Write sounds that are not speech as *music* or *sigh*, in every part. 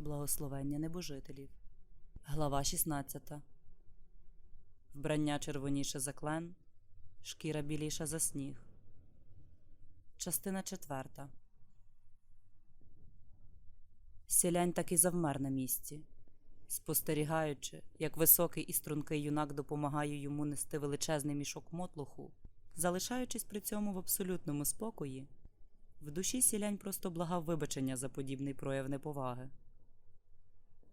Благословення небожителів. Глава 16. Вбрання червоніше за клен, шкіра біліша за сніг. Частина 4. Сілянь таки завмер на місці, спостерігаючи, як високий і стрункий юнак допомагає йому нести величезний мішок мотлуху, залишаючись при цьому в абсолютному спокої. В душі сілянь просто благав вибачення за подібний прояв неповаги.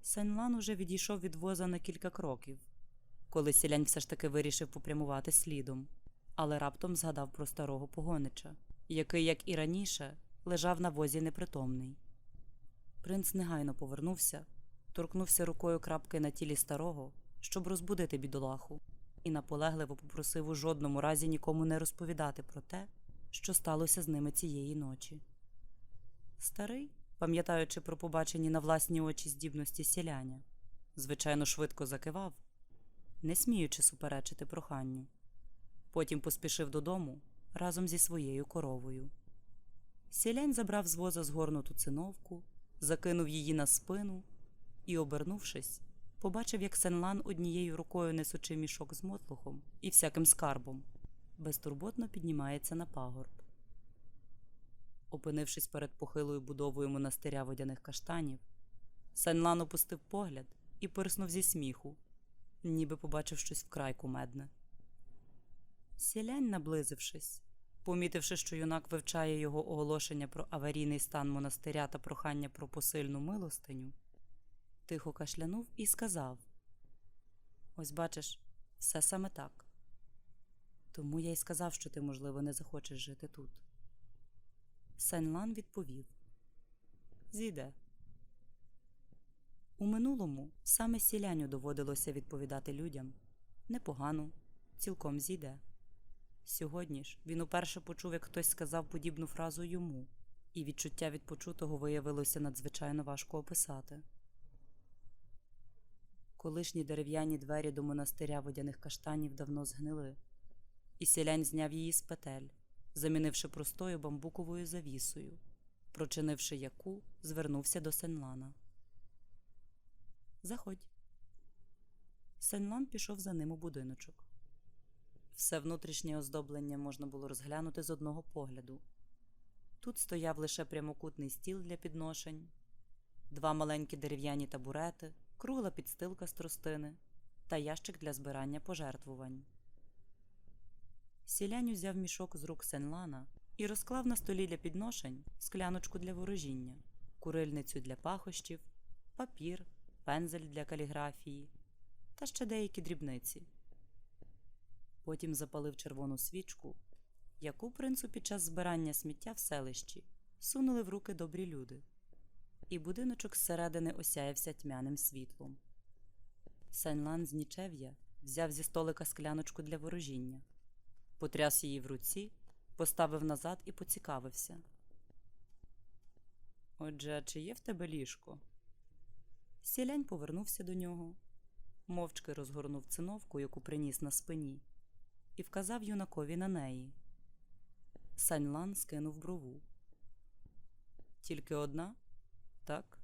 Сенлан уже відійшов від воза на кілька кроків, коли сілянь все ж таки вирішив попрямувати слідом, але раптом згадав про старого погонича, який, як і раніше, лежав на возі непритомний. Принц негайно повернувся, торкнувся рукою крапки на тілі старого, щоб розбудити бідолаху, і наполегливо попросив у жодному разі нікому не розповідати про те, що сталося з ними цієї ночі. Старий, пам'ятаючи про побачені на власні очі здібності сіляня, звичайно, швидко закивав, не сміючи суперечити проханню. Потім поспішив додому разом зі своєю коровою. Сілянь забрав з воза згорнуту циновку, закинув її на спину і, обернувшись, побачив, як Сенлан однією рукою несучи мішок з мотлухом і всяким скарбом, безтурботно піднімається на пагорб. Опинившись перед похилою будовою монастиря водяних каштанів, Сенлан опустив погляд і пирснув зі сміху, ніби побачив щось вкрай кумедне. Сілянь, наблизившись, помітивши, що юнак вивчає його оголошення про аварійний стан монастиря та прохання про посильну милостиню, тихо кашлянув і сказав: Ось бачиш, все саме так. Тому я й сказав, що ти, можливо, не захочеш жити тут. Сенлан відповів Зійде. У минулому саме сіляню доводилося відповідати людям непогано, цілком зійде. Сьогодні ж він уперше почув, як хтось сказав подібну фразу йому, і відчуття від почутого виявилося надзвичайно важко описати. Колишні дерев'яні двері до монастиря водяних каштанів давно згнили, і сілянь зняв її з петель, замінивши простою бамбуковою завісою, прочинивши яку, звернувся до Сенлана. Заходь. Сенлан пішов за ним у будиночок. Все внутрішнє оздоблення можна було розглянути з одного погляду. Тут стояв лише прямокутний стіл для підношень, два маленькі дерев'яні табурети, кругла підстилка з тростини та ящик для збирання пожертвувань. Сілянь узяв мішок з рук Сенлана і розклав на столі для підношень скляночку для ворожіння, курильницю для пахощів, папір, пензель для каліграфії та ще деякі дрібниці. Потім запалив червону свічку, яку принцу під час збирання сміття в селищі сунули в руки добрі люди, і будиночок зсередини осяявся тьмяним світлом. Сенлан з нічев'я взяв зі столика скляночку для ворожіння, потряс її в руці, поставив назад і поцікавився. Отже, чи є в тебе ліжко? Сілянь повернувся до нього, мовчки розгорнув циновку, яку приніс на спині, і вказав юнакові на неї. Саньлан скинув брову. Тільки одна? Так.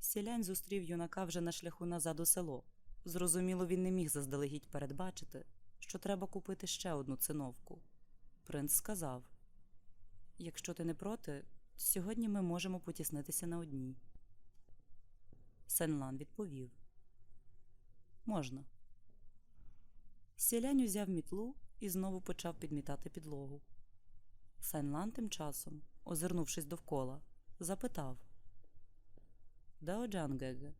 Сілянь зустрів юнака вже на шляху назад у село. Зрозуміло, він не міг заздалегідь передбачити, що треба купити ще одну циновку. Принц сказав: Якщо ти не проти, сьогодні ми можемо потіснитися на одній. Сенлан відповів: Можна. Сілянь узяв мітлу і знову почав підмітати підлогу. Сенлан тим часом, озирнувшись довкола, запитав Дао Джангеге,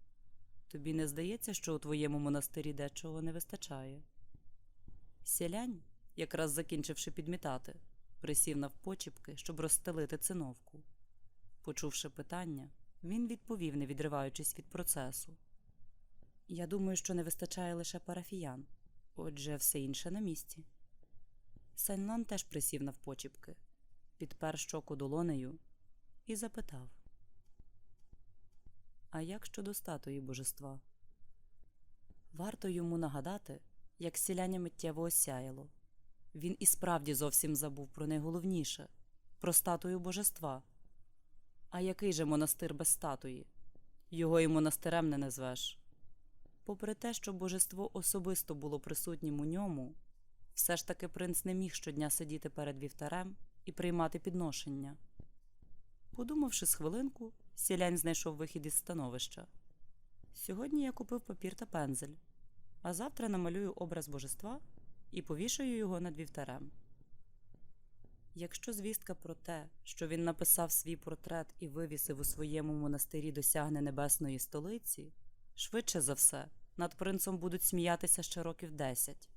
тобі не здається, що у твоєму монастирі дечого не вистачає? Сілянь, якраз закінчивши підмітати, присів навпочіпки, щоб розстелити циновку. Почувши питання, він відповів, не відриваючись від процесу. Я думаю, що не вистачає лише парафіян, отже, все інше на місці. Сенлан теж присів навпочіпки, підпер щоку долонею і запитав А як щодо статуї божества? Варто йому нагадати, як сіляння миттєво осяяло. Він і справді зовсім забув про найголовніше про статую божества. А який же монастир без статуї? Його і монастирем не назвеш. Попри те, що божество особисто було присутнім у ньому, все ж таки принц не міг щодня сидіти перед вівтарем і приймати підношення. Подумавши з хвилинку, сілянь знайшов вихід із становища. Сьогодні я купив папір та пензель, а завтра намалюю образ божества і повішаю його над вівтарем. Якщо звістка про те, що він написав свій портрет і вивісив у своєму монастирі досягне небесної столиці, швидше за все, над принцем будуть сміятися ще років десять.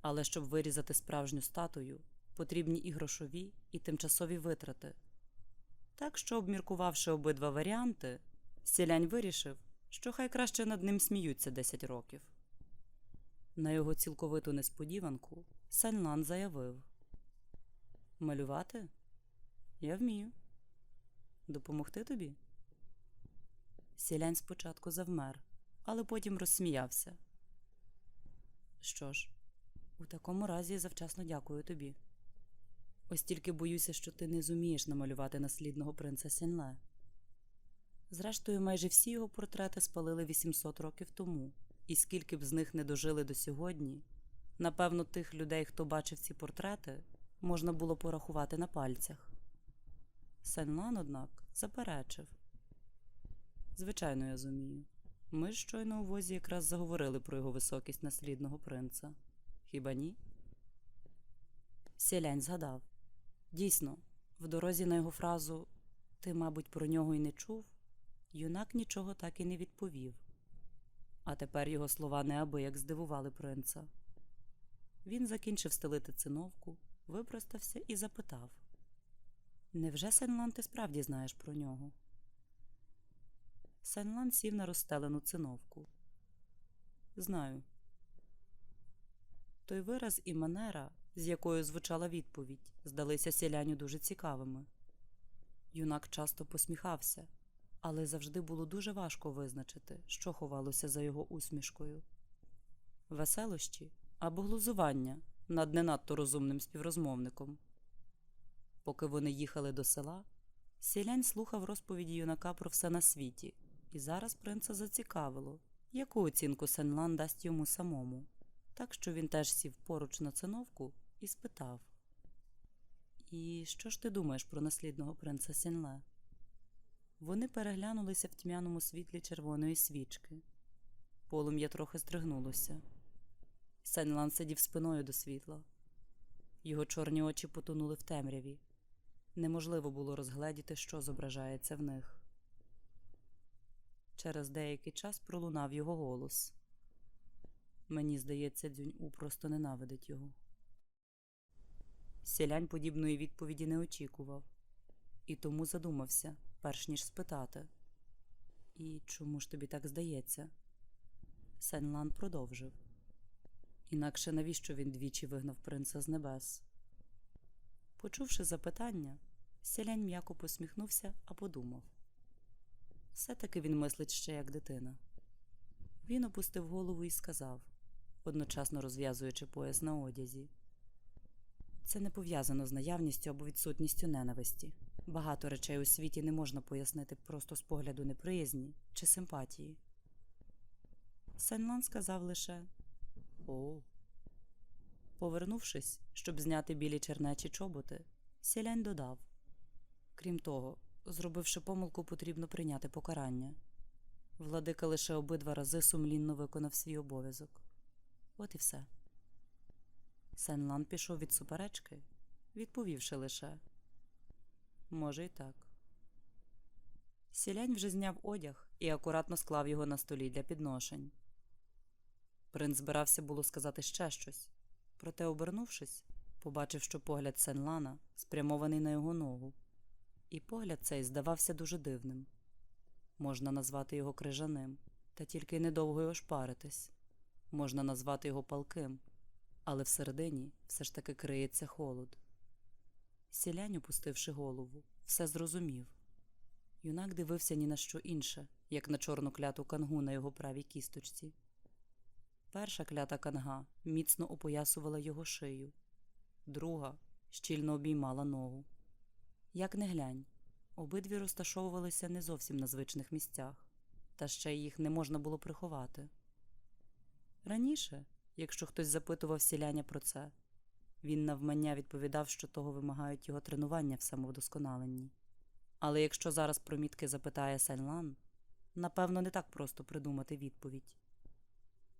Але щоб вирізати справжню статую, потрібні і грошові, і тимчасові витрати. Так що, обміркувавши обидва варіанти, сілянь вирішив, що хай краще над ним сміються 10 років. На його цілковиту несподіванку Сен-Лан заявив Малювати? Я вмію. Допомогти тобі? Сілянь спочатку завмер, але потім розсміявся. Що ж, у такому разі я завчасно дякую тобі. Ось тільки боюся, що ти не зумієш намалювати наслідного принца Сінле. Зрештою, майже всі його портрети спалили 800 років тому, і скільки б з них не дожили до сьогодні, напевно, тих людей, хто бачив ці портрети, можна було порахувати на пальцях. Сен-Лан, однак, заперечив. Звичайно, я зумію. Ми щойно у возі якраз заговорили про його високість наслідного принца. Хіба ні? Сілянь згадав. Дійсно, в дорозі на його фразу Ти, мабуть, про нього й не чув, юнак нічого так і не відповів. А тепер його слова неабияк здивували принца. Він закінчив стелити циновку, випростався і запитав Невже Сенлан ти справді знаєш про нього? Сенлан сів на розстелену циновку. Знаю. Той вираз і манера, з якою звучала відповідь, здалися сіляню дуже цікавими. Юнак часто посміхався, але завжди було дуже важко визначити, що ховалося за його усмішкою веселощі або глузування над не надто розумним співрозмовником. Поки вони їхали до села, сілянь слухав розповіді юнака про все на світі, і зараз принца зацікавило, яку оцінку Сенлан дасть йому самому, так що він теж сів поруч на циновку і спитав І що ж ти думаєш про наслідного принца Сінле? Вони переглянулися в тьмяному світлі червоної свічки. Полум'я трохи здригнулося. Сенлан сидів спиною до світла. Його чорні очі потонули в темряві. Неможливо було розгледіти, що зображається в них. Через деякий час пролунав його голос. Мені здається, дзюнь-у просто ненавидить його. Сілянь подібної відповіді не очікував, і тому задумався, перш ніж спитати. І чому ж тобі так здається? Сенлан продовжив. Інакше навіщо він двічі вигнав принца з небес? Почувши запитання, селянь м'яко посміхнувся, а подумав. Все-таки він мислить ще як дитина. Він опустив голову і сказав, одночасно розв'язуючи пояс на одязі. Це не пов'язано з наявністю або відсутністю ненависті. Багато речей у світі не можна пояснити просто з погляду неприязні чи симпатії. Сенлан сказав лише О. Повернувшись, щоб зняти білі чернечі чоботи, сілянь додав Крім того, зробивши помилку, потрібно прийняти покарання. Владика лише обидва рази сумлінно виконав свій обов'язок. От і все. Сен-Лан пішов від суперечки, відповівши лише Може, й так. Сілянь вже зняв одяг і акуратно склав його на столі для підношень. Принц збирався було сказати ще щось, проте, обернувшись, побачив, що погляд Сен-Лана спрямований на його ногу, і погляд цей здавався дуже дивним. Можна назвати його крижаним, та тільки недовго й ошпаритись. Можна назвати його палким, але всередині все ж таки криється холод. Сілянь, опустивши голову, все зрозумів. Юнак дивився ні на що інше, як на чорну кляту кангу на його правій кісточці. Перша клята канга міцно опоясувала його шию, друга щільно обіймала ногу. Як не глянь, Обидві розташовувалися не зовсім на звичних місцях, та ще їх не можна було приховати. Раніше, якщо хтось запитував сіляня про це, він навмання відповідав, що того вимагають його тренування в самовдосконаленні. Але якщо зараз про мітки запитає Сенлан, напевно, не так просто придумати відповідь.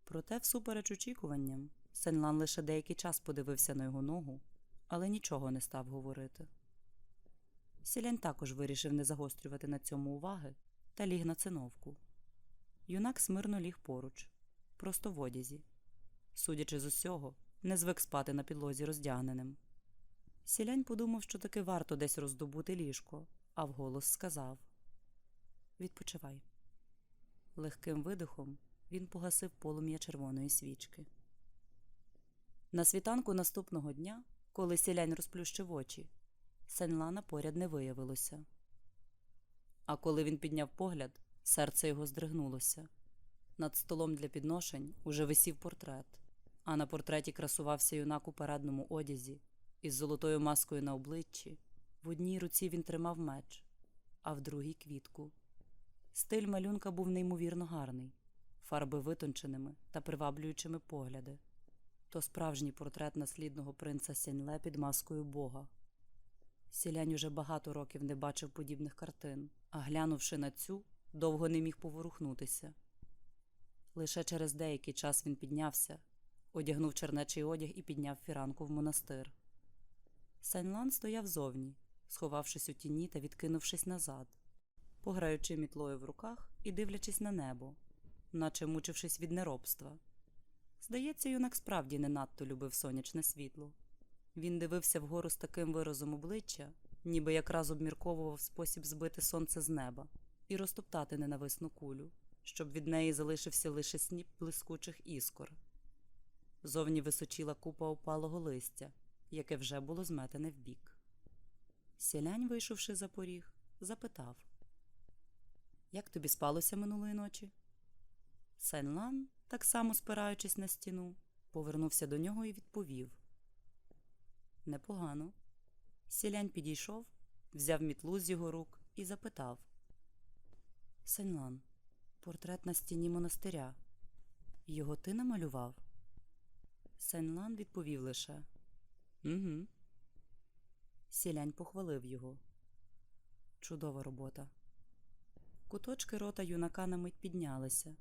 Проте, всупереч очікуванням, Сенлан лише деякий час подивився на його ногу, але нічого не став говорити. Сілянь також вирішив не загострювати на цьому уваги та ліг на циновку. Юнак смирно ліг поруч, просто в одязі. Судячи з усього, не звик спати на підлозі роздягненим. Сілянь подумав, що таки варто десь роздобути ліжко, а вголос сказав Відпочивай. Легким видихом він погасив полум'я червоної свічки. На світанку наступного дня, коли сілянь розплющив очі, Сенлана поряд не виявилося. А коли він підняв погляд, серце його здригнулося. Над столом для підношень уже висів портрет, а на портреті красувався юнак у парадному одязі із золотою маскою на обличчі. В одній руці він тримав меч, а в другій квітку. Стиль малюнка був неймовірно гарний, фарби витонченими та приваблюючими погляди. То справжній портрет наслідного принца Сяньле під маскою Бога. Сілянь уже багато років не бачив подібних картин, а глянувши на цю, довго не міг поворухнутися. Лише через деякий час він піднявся, одягнув чернечий одяг і підняв фіранку в монастир. Сенлан стояв зовні, сховавшись у тіні та відкинувшись назад, пограючи мітлою в руках і дивлячись на небо, наче мучившись від неробства. Здається, юнак справді не надто любив сонячне світло. Він дивився вгору з таким виразом обличчя, ніби якраз обмірковував спосіб збити сонце з неба і розтоптати ненависну кулю, щоб від неї залишився лише сніп блискучих іскор. Зовні височіла купа опалого листя, яке вже було зметене вбік. Сілянь, вийшовши за поріг, запитав Як тобі спалося минулої ночі? Сенлан, так само спираючись на стіну, повернувся до нього і відповів Непогано. Сілянь підійшов, взяв мітлу з його рук і запитав Сенлан, портрет на стіні монастиря. Його ти намалював? Сенлан відповів лише Угу. Сілянь похвалив його. Чудова робота. Куточки рота юнака на мить піднялися,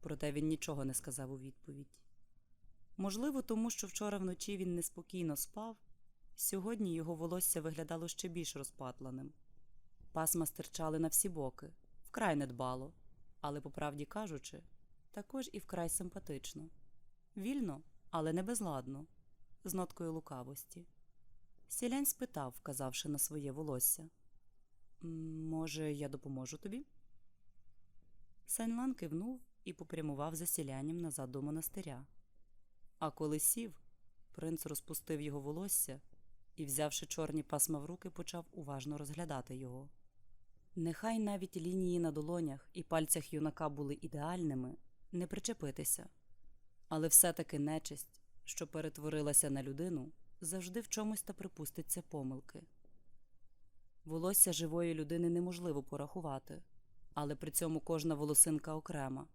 проте він нічого не сказав у відповідь. Можливо, тому що вчора вночі він неспокійно спав, сьогодні його волосся виглядало ще більш розпатланим. Пасма стирчали на всі боки, вкрай недбало, але, по правді кажучи, також і вкрай симпатично. Вільно, але не безладно, з ноткою лукавості. Сілянь спитав, вказавши на своє волосся. Може, я допоможу тобі? Сенлан кивнув і попрямував за сілянням назад до монастиря. А коли сів, принц розпустив його волосся і, взявши чорні пасма в руки, почав уважно розглядати його. Нехай навіть лінії на долонях і пальцях юнака були ідеальними, не причепитися. Але все-таки нечисть, що перетворилася на людину, завжди в чомусь та припуститься помилки. Волосся живої людини неможливо порахувати, але при цьому кожна волосинка окрема,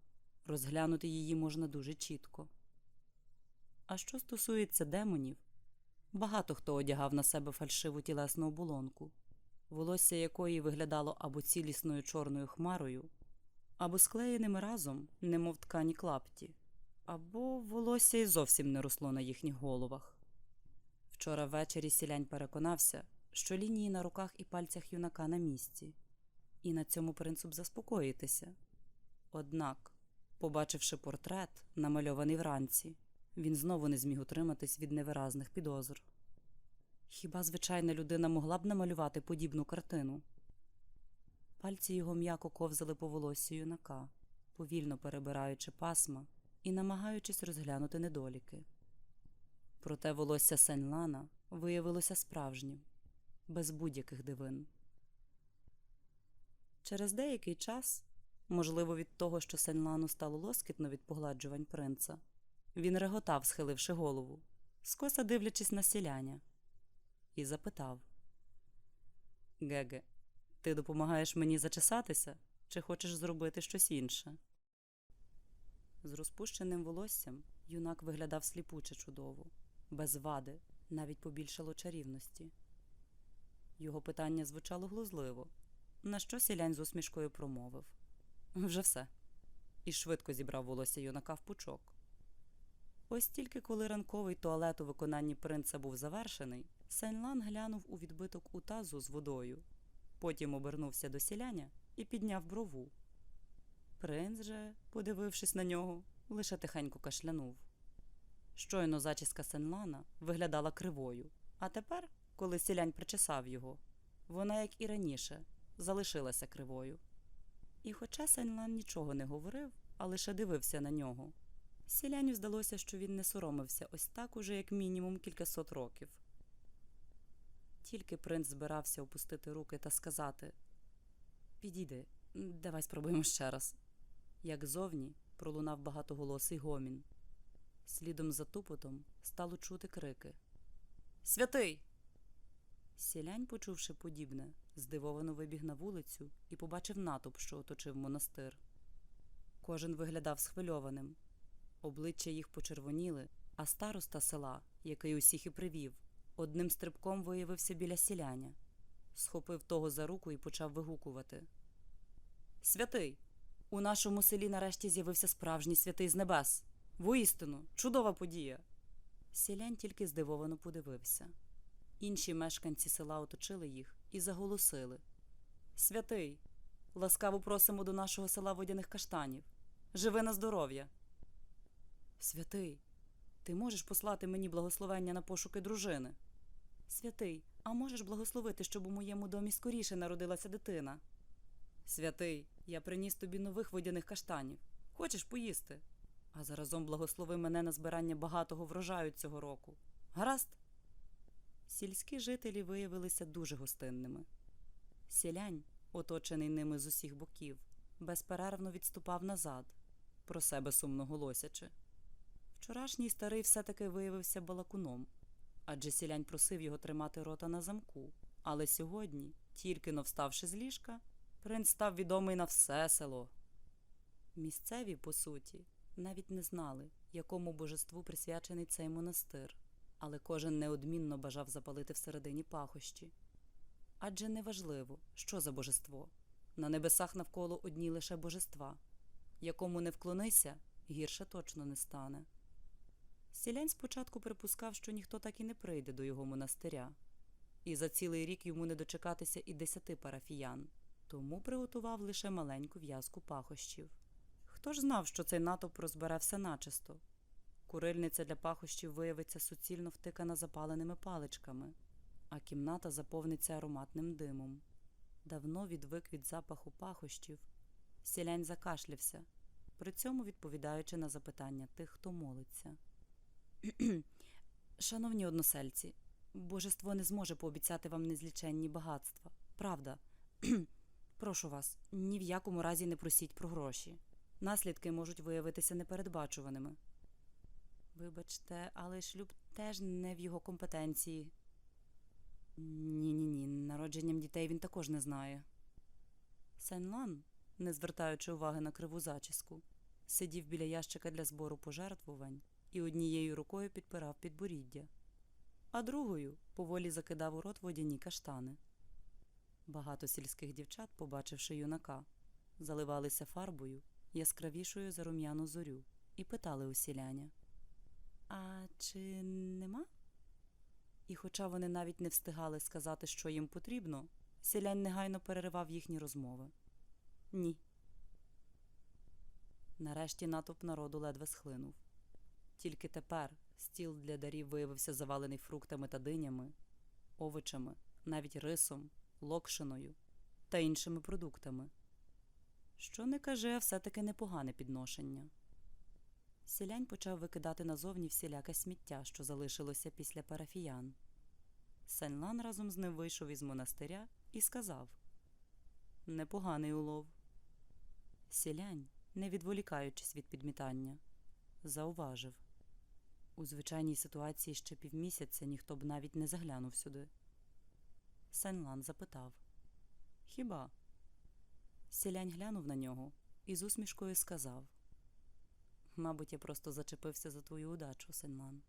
розглянути її можна дуже чітко. А що стосується демонів, багато хто одягав на себе фальшиву тілесну оболонку, волосся якої виглядало або цілісною чорною хмарою, або склеєними разом, немов ткані клапті, або волосся й зовсім не росло на їхніх головах. Вчора ввечері сілянь переконався, що лінії на руках і пальцях юнака на місці, і на цьому принцип заспокоїтися. Однак, побачивши портрет, намальований вранці, він знову не зміг утриматись від невиразних підозр. Хіба звичайна людина могла б намалювати подібну картину? Пальці його м'яко ковзали по волосю юнака, повільно перебираючи пасма і намагаючись розглянути недоліки. Проте волосся Сенлана виявилося справжнім, без будь-яких дивин. Через деякий час, можливо, від того, що Сенлану стало лоскітно від погладжувань принца, він реготав, схиливши голову, скоса дивлячись на сіляня, і запитав Геге, Ти допомагаєш мені зачесатися, чи хочеш зробити щось інше? З розпущеним волоссям юнак виглядав сліпуче чудово, без вади, навіть побільшало чарівності. Його питання звучало глузливо, на що сілянь з усмішкою промовив Вже все. І швидко зібрав волосся юнака в пучок. Ось тільки коли ранковий туалет у виконанні принца був завершений, Сен-Лан глянув у відбиток у тазу з водою, потім обернувся до сіляня і підняв брову. Принц же, подивившись на нього, лише тихенько кашлянув. Щойно зачіска Сен-Лана виглядала кривою, а тепер, коли сілянь причесав його, вона, як і раніше, залишилася кривою. І хоча Сен-Лан нічого не говорив, а лише дивився на нього, сіляню здалося, що він не соромився ось так уже як мінімум кількасот років. Тільки принц збирався опустити руки та сказати Підійди, давай спробуємо ще раз. Як зовні пролунав багатоголосий гомін. Слідом за тупотом стало чути крики Святий! Сілянь, почувши подібне, здивовано вибіг на вулицю і побачив натовп, що оточив монастир. Кожен виглядав схвильованим. Обличчя їх почервоніли, а староста села, який усіх і привів, одним стрибком виявився біля сіляня, схопив того за руку і почав вигукувати. Святий! У нашому селі нарешті з'явився справжній святий з небес. Воістину, чудова подія. Сілянь тільки здивовано подивився. Інші мешканці села оточили їх і заголосили Святий! Ласкаво просимо до нашого села водяних каштанів. Живи на здоров'я. Святий, ти можеш послати мені благословення на пошуки дружини? Святий, а можеш благословити, щоб у моєму домі скоріше народилася дитина? Святий, я приніс тобі нових водяних каштанів. Хочеш поїсти? А заразом благослови мене на збирання багатого врожаю цього року. Гаразд? Сільські жителі виявилися дуже гостинними. Сілянь, оточений ними з усіх боків, безперервно відступав назад, про себе сумно голосячи. Вчорашній старий все-таки виявився балакуном, адже сілянь просив його тримати рота на замку. Але сьогодні, тільки но вставши з ліжка, принц став відомий на все село. Місцеві, по суті, навіть не знали, якому божеству присвячений цей монастир, але кожен неодмінно бажав запалити всередині пахощі. Адже неважливо, що за божество. На небесах навколо одні лише божества. Якому не вклонися, гірше точно не стане. Сілянь спочатку припускав, що ніхто так і не прийде до його монастиря, і за цілий рік йому не дочекатися і десяти парафіян, тому приготував лише маленьку в'язку пахощів. Хто ж знав, що цей натовп розбере все начисто? Курильниця для пахощів виявиться суцільно втикана запаленими паличками, а кімната заповниться ароматним димом. Давно відвик від запаху пахощів. Сілянь закашлявся, при цьому відповідаючи на запитання тих, хто молиться. *clears throat* Шановні односельці, божество не зможе пообіцяти вам незліченні багатства. Правда. *clears throat* Прошу вас, ні в якому разі не просіть про гроші. Наслідки можуть виявитися непередбачуваними. Вибачте, але шлюб теж не в його компетенції. Ні, ні, ні, народженням дітей він також не знає. Сен-Лан, не звертаючи уваги на криву зачіску, сидів біля ящика для збору пожертвувань і однією рукою підпирав підборіддя, а другою поволі закидав у рот водяні каштани. Багато сільських дівчат, побачивши юнака, заливалися фарбою яскравішою за рум'яну зорю і питали у сіляня А чи нема? І, хоча вони навіть не встигали сказати, що їм потрібно, сілянь негайно переривав їхні розмови. Ні. Нарешті натовп народу ледве схлинув. Тільки тепер стіл для дарів виявився завалений фруктами та динями, овочами, навіть рисом, локшиною та іншими продуктами. Що не каже, а все-таки непогане підношення. Селянь почав викидати назовні всіляке сміття, що залишилося після парафіян. Сенлан разом з ним вийшов із монастиря і сказав Непоганий улов. Сілянь, не відволікаючись від підмітання, зауважив у звичайній ситуації ще півмісяця ніхто б навіть не заглянув сюди. Сенлан запитав Хіба? Сілянь глянув на нього і з усмішкою сказав: Мабуть, я просто зачепився за твою удачу, Сенлан.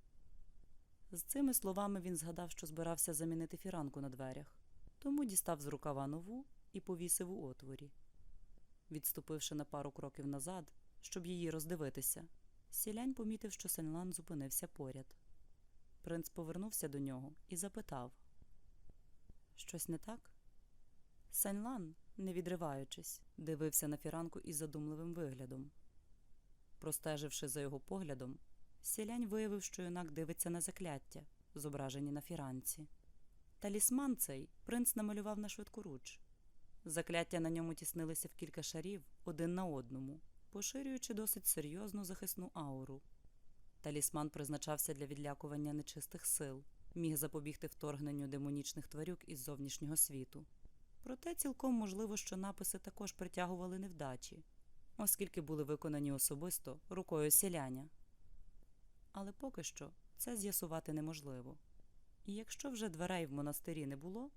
З цими словами він згадав, що збирався замінити фіранку на дверях, тому дістав з рукава нову і повісив у отворі. Відступивши на пару кроків назад, щоб її роздивитися, сілянь помітив, що Сенлан зупинився поряд. Принц повернувся до нього і запитав: Щось не так? Сенлан, не відриваючись, дивився на фіранку із задумливим виглядом. Простеживши за його поглядом, сілянь виявив, що юнак дивиться на закляття, зображені на фіранці. Талісман цей принц намалював на швидкоруч. Закляття на ньому тіснилися в кілька шарів один на одному, поширюючи досить серйозну захисну ауру. Талісман призначався для відлякування нечистих сил, міг запобігти вторгненню демонічних тварюк із зовнішнього світу. Проте цілком можливо, що написи також притягували невдачі, оскільки були виконані особисто рукою селяня. Але поки що це з'ясувати неможливо. І якщо вже дверей в монастирі не було,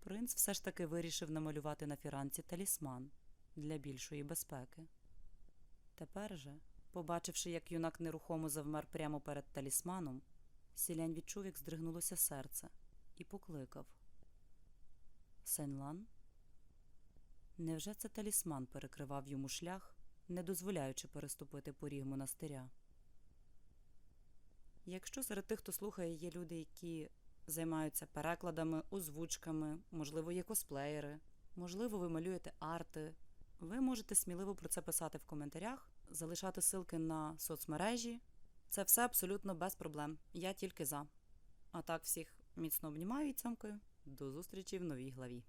принц все ж таки вирішив намалювати на фіранці талісман для більшої безпеки. Тепер же, побачивши, як юнак нерухомо завмер прямо перед талісманом, сілянь відчув, як здригнулося серце, і покликав Сенлан? Невже це талісман перекривав йому шлях, не дозволяючи переступити поріг монастиря? Якщо серед тих, хто слухає, є люди, які займаються перекладами, озвучками, можливо, є косплеєри, можливо, ви малюєте арти, ви можете сміливо про це писати в коментарях, залишати ссылки на соцмережі. Це все абсолютно без проблем. Я тільки за. А так всіх міцно обнімаю і цьомкою. До зустрічі в новій главі.